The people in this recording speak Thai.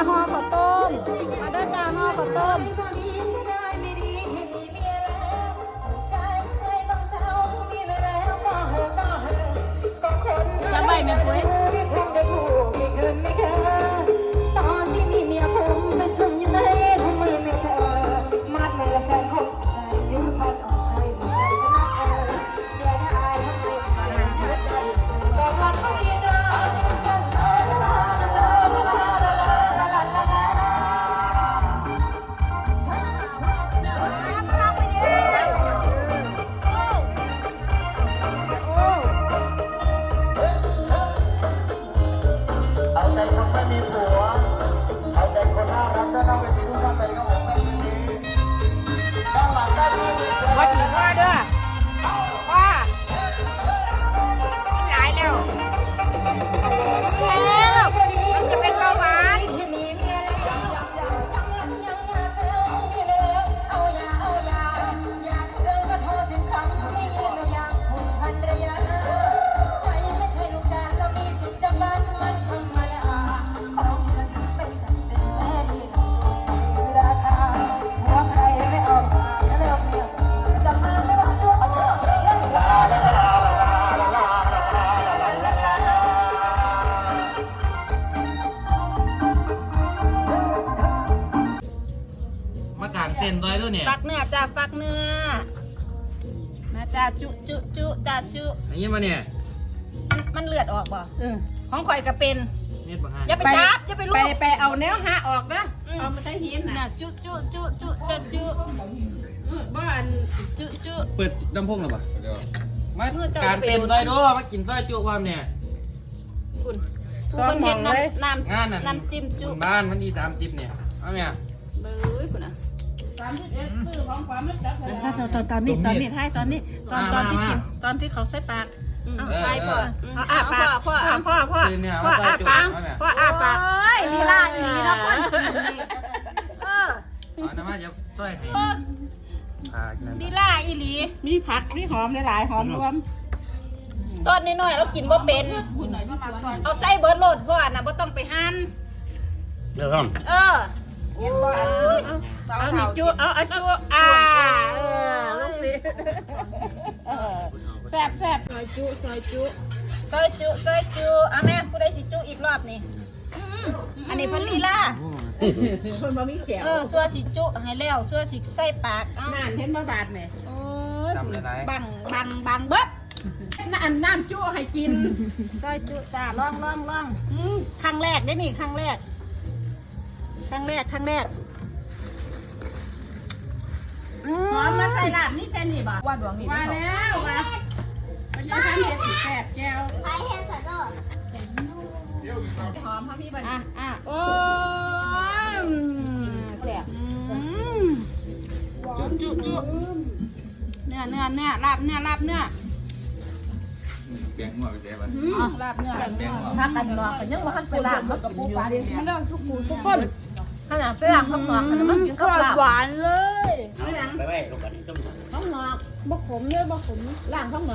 จ้าห่อข้าวต้ม มาเด้อจ้าห่อข้าวต้ม ใจคนไม่มีผัว เอาใจคนน่ารักด้านหน้าเวทีทุกท่านเลยครับใน เต็นท์ด้วยด้วยเนี่ยฟักเนื้อจ้าฟักเนื้อนะจ้าจุจุจุจ้าจุอย่างนี้มาเนี่ยมันมันเลือดออกบ่ของข่อยก็เป็นเม็ดบางฮานอย่าไปจับอย่าไปลูไปบไปเอาแนวหาออกนะเอามาใช้หินน่ะนะจุจุจุจุจ้าจุบ้านจุจุเปิดลำโพงหรอปะมามือเจ้ากางเต็นท์ด้วยด้วยมากินซอยจุความเนี่ย คุณผู้คนเห็นน้ำน้งานนั่นำน้ำจิ้มจุบ้านมันดีตามจิบเนี่ยเอาไหมอะ เบ้ยคุณนะ สามสิบเอ็ดซื้อของความรู้จักเลยตอนตอนตอนนี้ตอนนี้ให้ตอนนี้ ตอนตอนที่กินตอนที่เขาใส่ปากไปพ่ออาอ้าปากพ่อพ่อพ่อพ่อพ่ออ่าปากพ่ออ้าปากเอ้ยลีลาอีหลีนะคนเออเอาน้ำมาจะต้อยให้เออพานั่นลีลาอีหลี มีผักมีหอมหลายๆหอมรวมตอนน้อยๆเรากินบ่เป็นเอาไส้เบิร์ดโหลดพ่อนะบ่ต้องไปหั่นเดี๋ยวครับเออ เอานี่จุเอาเอาจุอ่าเออลูกสิแซ่บแซ่บซอยจุซอยจุซอยจุซอยจุอะแม่ผู้ใดสิจุอีกรอบนี่อันนี้เพิ่นลีลาคนบ่มีแขวเออซัวสิจุให้แล้วซัวสิใส่ปากเอ้านั่นเห็นบ่บาดแม่โอ้ยบังบังบังเบิดนั่นน้ำจุให้กินซอยจุจ้าลองลองลองอืมครั้งแรกได้นี่ครั้งแรก ครั้งแรกครั้งแรกอืหอมมาใส่ลาบนี่แต่นี่บ่ว่าดวงนี่ว่าแล้วว่ามันจะทำเห็ดแซ่บแก้วหอมพะพี่บัดอะอะโอ้ยอืมแซ่บอืมจุจุจุเนื้อเนื้อเนื้อลาบเนื้อลาบเนื้อเปลี่ยนหัวไปเจ๊บ้านอ๋อลาบเนื้อพักกันนอกกันยังบ่ทันไปล้างมันกับปูปลาดิมันได้ทุกปูทุกคน ขนาดไปล้างข้างนอกกันมันกินข้าวเปล่าหวานเลยไม่ยังไปไว้ลงกันต้ม ข้างนอกบ่ขมเยอะบ่ขมล้างข้างนอก